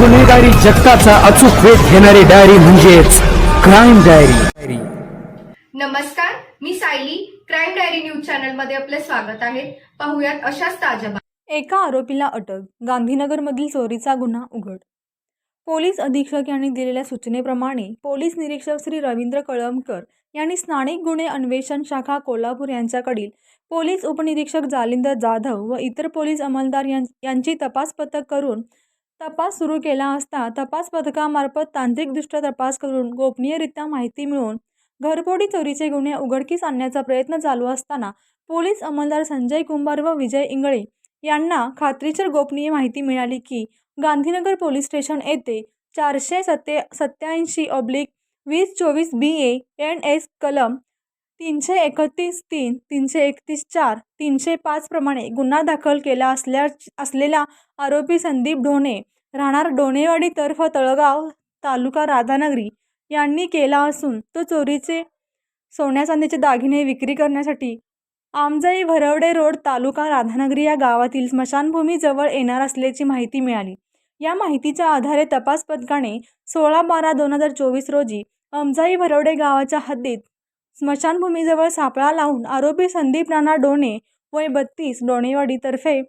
गुन्हेगारी जगताचा अचूक वेध घेणारी डायरी म्हणजेच क्राईम डायरी. नमस्कार मी सायली. क्राईम डायरी न्यूज चॅनलमध्ये आपले स्वागत आहे. पाहुयात अशाच ताज्या. एका आरोपीला अटक गांधीनगरमधील चोरीचा गुन्हा उघड. पोलीस अधीक्षक यांनी दिलेल्या सूचनेप्रमाणे पोलीस निरीक्षक श्री रवींद्र कळमकर यांनी स्थानिक गुन्हे अन्वेषण शाखा कोल्हापूर यांच्याकडील पोलीस उपनिरीक्षक जालिंदर जाधव व इतर पोलीस अंमलदार यांची तपास पथक करून तपास सुरू केला असता तपास पथकामार्फत तांत्रिकदृष्ट्या तपास करून गोपनीयरित्या माहिती मिळवून घरफोडी चोरीचे गुन्हे उघडकीस आणण्याचा प्रयत्न चालू असताना पोलीस अंमलदार संजय कुंभार व विजय इंगळे यांना खात्रीशीर गोपनीय माहिती मिळाली की गांधीनगर पोलीस स्टेशन येथे चारशे सत्ते सत्याऐंशी ऑब्लिक वीस चोवीस बी ए एन एस कलम तीनशे एकतीस तीन तीनशे एकतीस चार तीनशे पाचप्रमाणे गुन्हा दाखल केला असल्या असलेला आरोपी संदीप ढोणे राहणार डोणेवाडी तर्फ तळगाव तालुका राधानगरी यांनी केला असून तो चोरीचे सोन्या चांदीचे दागिने विक्री करण्यासाठी आमजाई भरवडे रोड तालुका राधानगरी या गावातील स्मशानभूमीजवळ येणार असल्याची माहिती मिळाली. या माहितीच्या आधारे तपास पथकाने सोळा बारा दोन हजार चोवीस रोजी आमजाई भरवडे गावाच्या हद्दीत स्मशानभूमीजवळ सापळा लावून आरोपी संदीप नाना डोणे वय बत्तीस डोणेवाडीतर्फे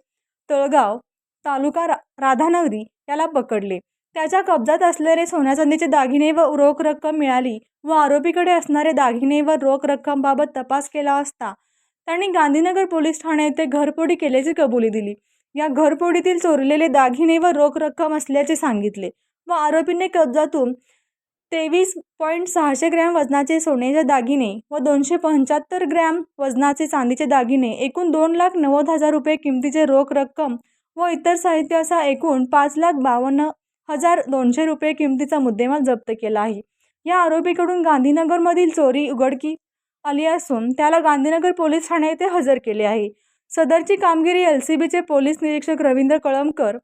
तळगाव तालुका रा राधानगरी याला पकडले. त्याच्या कब्जात असलेले सोन्या चांदीचे दागिने व रोख रक्कम मिळाली व आरोपीकडे असणारे दागिने व रोख रक्कमबाबत तपास केला असता त्यांनी गांधीनगर पोलीस ठाणे येथे घरफोडी केल्याची कबुली दिली. या घरफोडीतील चोरलेले दागिने व रोख रक्कम असल्याचे सांगितले व आरोपीने कब्जातून तेवीस पॉईंट सहाशे ग्रॅम वजनाचे सोन्याचे दागिने व दोनशे पंच्याहत्तर ग्रॅम वजनाचे चांदीचे दागिने एकूण दोन लाख नव्वद हजार रुपये किमतीचे रोख रक्कम व इतर साहित्य असा एकूण पाच लाख बावन्न हजार दोनशे रुपये किमतीचा मुद्देमाल जप्त केला आहे. या आरोपीकडून गांधीनगरमधील चोरी उघडकी आली असून त्याला गांधीनगर पोलीस ठाणे येथे हजर केले आहे. सदरची कामगिरी एल सी बीचे पोलीस निरीक्षक रवींद्र कळमकर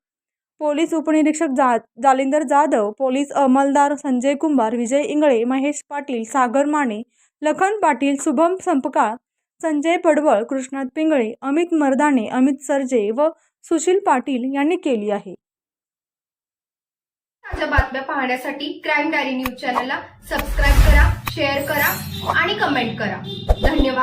पोलीस उपनिरीक्षक जा जालिंदर जाधव पोलीस अंमलदार संजय कुंभार विजय इंगळे महेश पाटील सागर माने लखन पाटील शुभम संपकाळ संजय पडवळ कृष्णात पिंगळे अमित मर्दाने अमित सरजे व सुशील पाटील यांनी केली आहे. ताज्या बातम्या पाहण्यासाठी क्राईम डायरी न्यूज चॅनलला सबस्क्राईब करा शेअर करा आणि कमेंट करा. धन्यवाद.